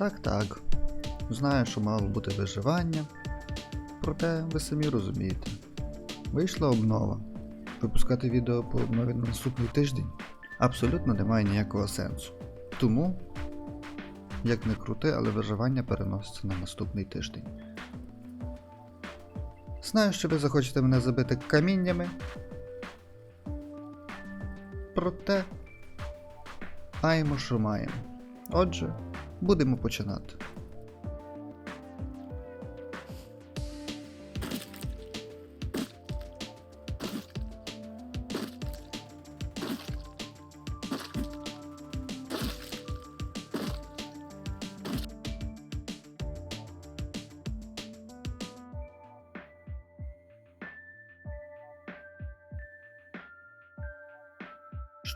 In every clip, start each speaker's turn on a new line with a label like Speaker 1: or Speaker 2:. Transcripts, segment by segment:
Speaker 1: Так, так. Знаю, що мало бути виживання. Проте ви самі розумієте. Вийшла обнова. Випускати відео по обнові на наступний тиждень абсолютно немає ніякого сенсу. Тому, як не крути, але виживання переноситься на наступний тиждень. Знаю, що ви захочете мене забити каміннями. Проте маємо, що маємо. Отже, будемо починати.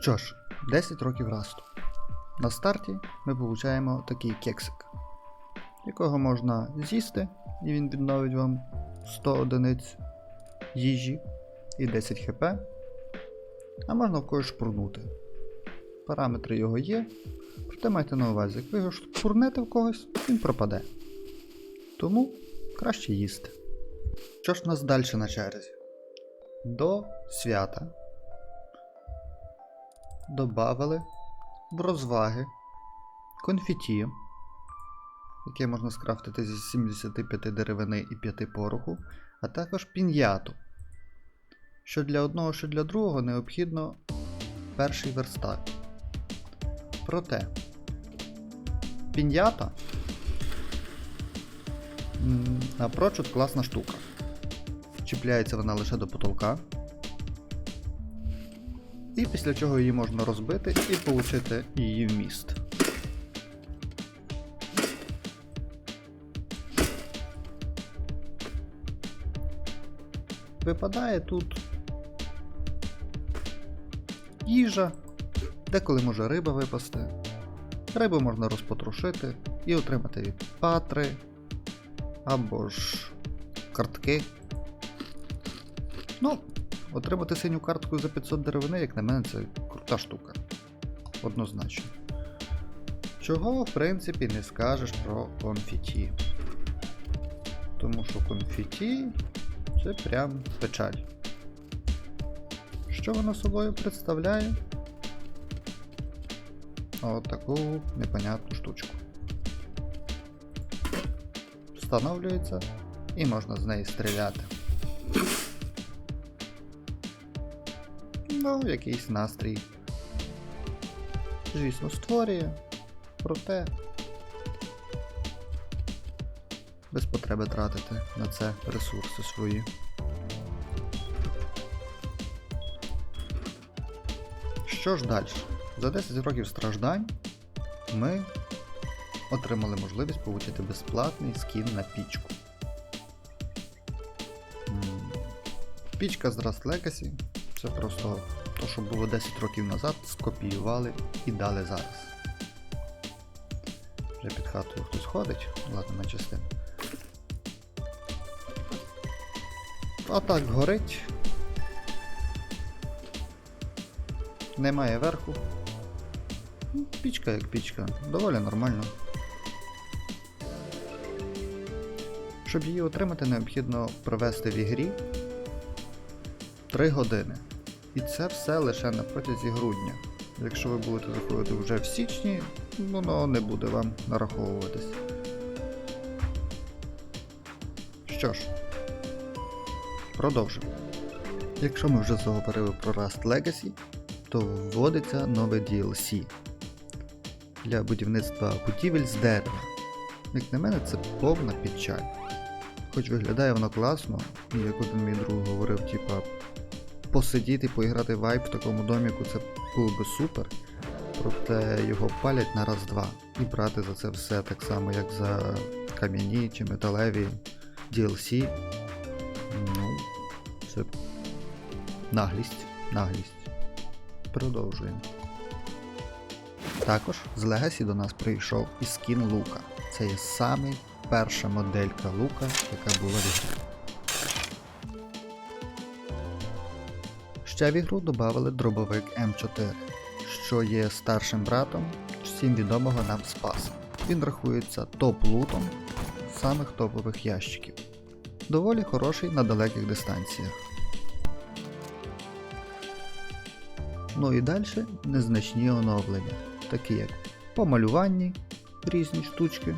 Speaker 1: Що ж, 10 років расту. На старті ми получаємо такий кексик, якого можна з'їсти, і він відновить вам 100 одиниць їжі і 10 хп, а можна в когось шпурнути. Параметри його є, проте майте на увазі, як ви його шпурнете в когось, він пропаде. Тому краще їсти. Що ж в нас далі на черзі? До свята добавили розваги конфеті, яке можна скрафтити зі 75 деревини і 5 пороху, а також пін'яту. Що для одного, що для другого необхідно перший верстак. Проте пін'ята напрочуд класна штука. Чіпляється вона лише до потолка. І після чого її можна розбити і отримати її вміст. Випадає тут їжа, деколи може риба випасти. Рибу можна розпотрошити і отримати від патри або ж картки. Ну, Отримати синю картку за 500 деревини, як на мене, це крута штука. Однозначно. Чого, в принципі, не скажеш про конфеті. Тому що конфеті це прям печаль. Що воно собою представляє? От таку непонятну штучку. Встановлюється і можна з неї стріляти. Ну, якийсь настрій. Звісно, створює, проте без потреби тратити на це ресурси свої. Що ж далі? За 10 років страждань ми отримали можливість отримати безплатний скін на пічку. Пічка з Rust Legacy це просто то, що було 10 років назад, скопіювали і дали зараз. Вже під хатою хтось ходить, ладно, з тим. А так горить. Немає верху. Пічка як пічка, доволі нормально. Щоб її отримати, необхідно провести в ігрі 3 години. І це все лише на протязі грудня. Якщо ви будете заходити вже в січні, воно не буде вам нараховуватись. Що ж, продовжимо. Якщо ми вже заговорили про Rust Legacy, то вводиться нове DLC для будівництва будівель з дерева. Як на мене, це повна печаль. Хоч виглядає воно класно, і як один мій друг говорив, типа посидіти, поіграти вайп в такому доміку, це було би супер. Проте його палять на раз-два і брати за це все так само, як за кам'яні чи металеві DLC. Ну, це наглість, наглість. Продовжуємо. Також з Legacy до нас прийшов і скін лука. Це є самий перша моделька лука, яка була в Ще в ігру додали дробовик М4, що є старшим братом всім відомого нам Спаса. він рахується топ-лутом самих топових ящиків. Доволі хороший на далеких дистанціях. Ну і далі незначні оновлення, такі як по малюванні різні штучки.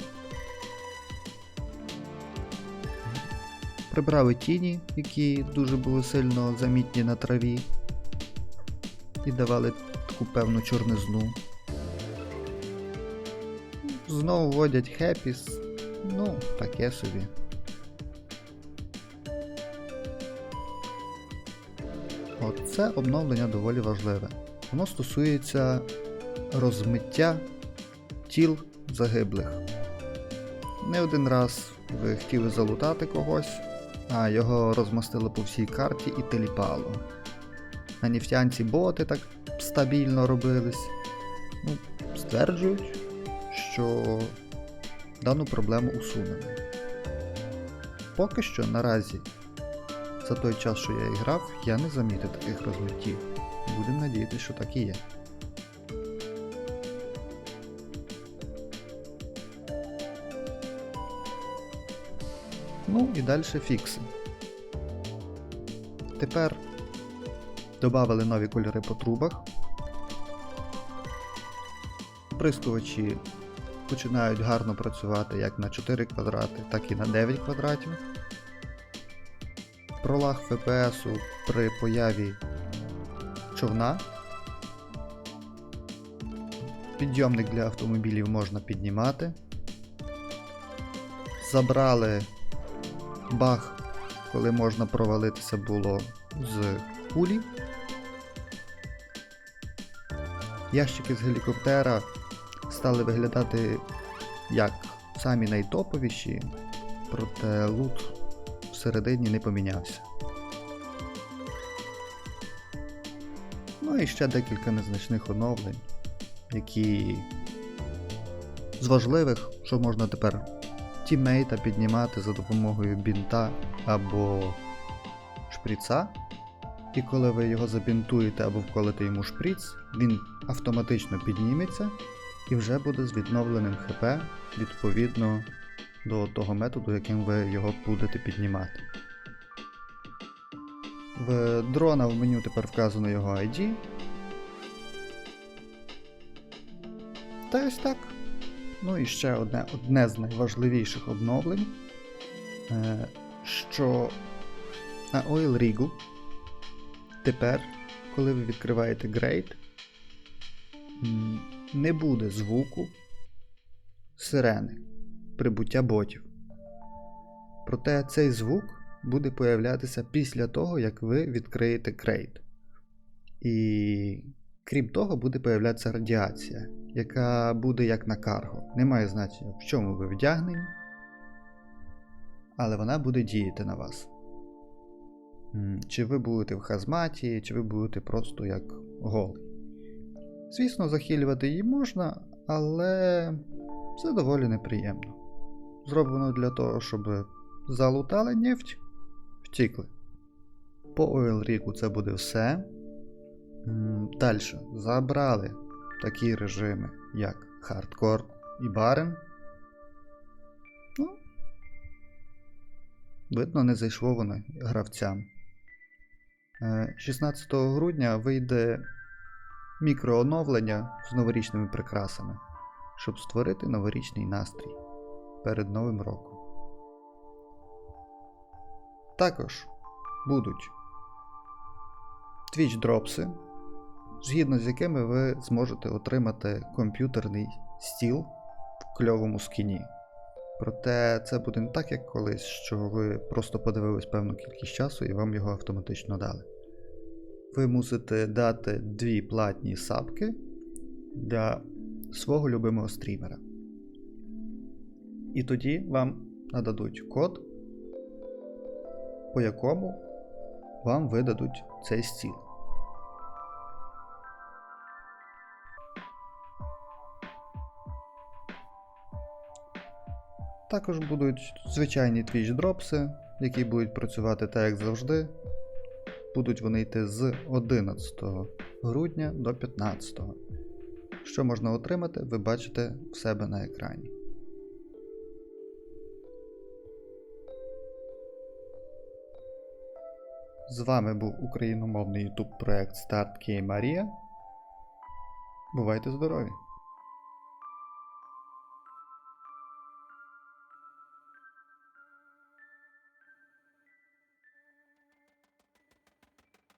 Speaker 1: Прибрали тіні, які дуже були сильно замітні на траві і давали таку певну чорнизну. Знову вводять хепіс, ну, таке собі. Оце обновлення доволі важливе. Воно стосується розмиття тіл загиблих. Не один раз ви хотіли залутати когось, а його розмастили по всій карті і теліпало. На нефтянці боти так стабільно робились. Ну, стверджують, що дану проблему усунено. Поки що наразі, за той час, що я і грав, я не замітив таких розмиттів. Будемо надіятися, що так і є. Ну і далі фікси. Тепер додали нові кольори по трубах. Прискувачі починають гарно працювати як на 4 квадрати, так і на 9 квадратів. Пролаг ФПСу при появі човна. Підйомник для автомобілів можна піднімати. Забрали баг, коли можна провалитися було з кулі. Ящики з гелікоптера стали виглядати як самі найтоповіші, проте лут всередині не помінявся. Ну і ще декілька незначних оновлень, які з важливих, що можна тепер тіммейта піднімати за допомогою бінта або шприца. І коли ви його забінтуєте або вколите йому шприц, він автоматично підніметься і вже буде з відновленим ХП відповідно до того методу, яким ви його будете піднімати. В дрона в меню тепер вказано його ID. Та ось так. Ну і ще одне, одне з найважливіших обновлень, е, що на Oil Rig тепер, коли ви відкриваєте Grade, не буде звуку сирени прибуття ботів. Проте цей звук буде появлятися після того, як ви відкриєте крейт. І крім того, буде появлятися радіація, яка буде як на карго. Немає значення, в чому ви вдягнені, але вона буде діяти на вас. Чи ви будете в хазматі, чи ви будете просто як голий. Звісно, захилювати її можна, але це доволі неприємно. Зроблено для того, щоб залутали нефть, втікли. По Oil це буде все. Далі забрали такі режими, як хардкор і барен. Ну, видно, не зайшло воно гравцям. Е, 16 грудня вийде мікрооновлення з новорічними прикрасами, щоб створити новорічний настрій перед Новим роком. Також будуть Twitch дропси, згідно з якими ви зможете отримати комп'ютерний стіл в кльовому скіні. Проте це буде не так, як колись, що ви просто подивились певну кількість часу і вам його автоматично дали. Ви мусите дати дві платні сапки для свого любимого стрімера. І тоді вам нададуть код, по якому вам видадуть цей стіл. Також будуть звичайні твіч дропси, які будуть працювати так, як завжди. Будуть вони йти з 11 грудня до 15. Що можна отримати, ви бачите в себе на екрані. З вами був україномовний YouTube проект Start Marія. Бувайте здорові!